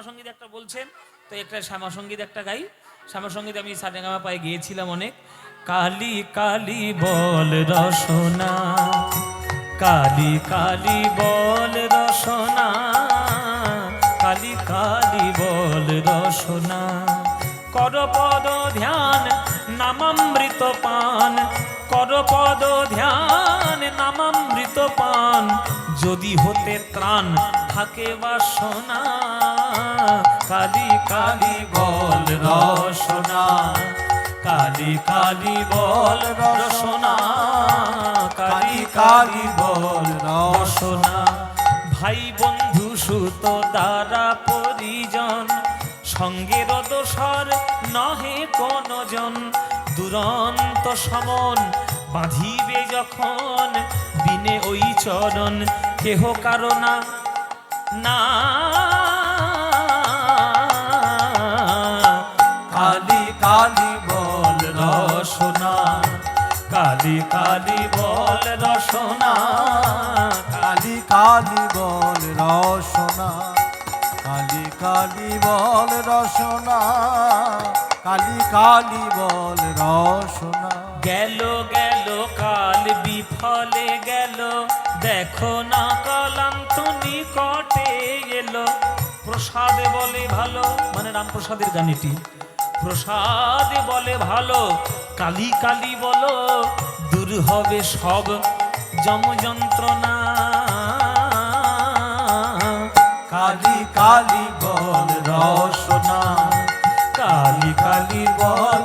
শ্যামা সংগীত একটা বলছেন, তো একটা শ্যামা সংগীত একটা গাই। শ্যামা সংগীত আমি সারেগামা পায়ে গিয়েছিলাম অনেক। কালি কালি বল রসনা, কালি কালি বল রসনা, কালি কালি বল রসনা। কর পদ ধ্যান নামামৃত পান, কর পদ ধ্যান নামামৃত পান যদি হতে ত্রাণ থাকে বাসনা, কালি কালি বল রসনা, কালি কালি বল রসনা, কালি কালি বল রসনা। ভাই বন্ধু সুত দ্বারা পরিজন, সঙ্গের দোসর নহে কোন জন দুরন্ত সমন বাঁধিবে যখন বিনে ওই চরণ, কেহ কারণা না। কালি কালি বল রসনা, কালি কালি বল রসনা, কালি কালি বল রসনা, কালি কালি বল রসনা, কালি কালি বল রসনা। গেল গেল, কাল বিফলে গেল। দেখো না কলাম তো নিকটে এলো প্রসাদে বলে ভালো মানে রামপ্রসাদের গান এটি প্রসাদে বলে ভালো, কালি কালি বলো, দূর হবে সব যম যন্ত্রণা কালি কালি বল রসনা, কালি কালি বল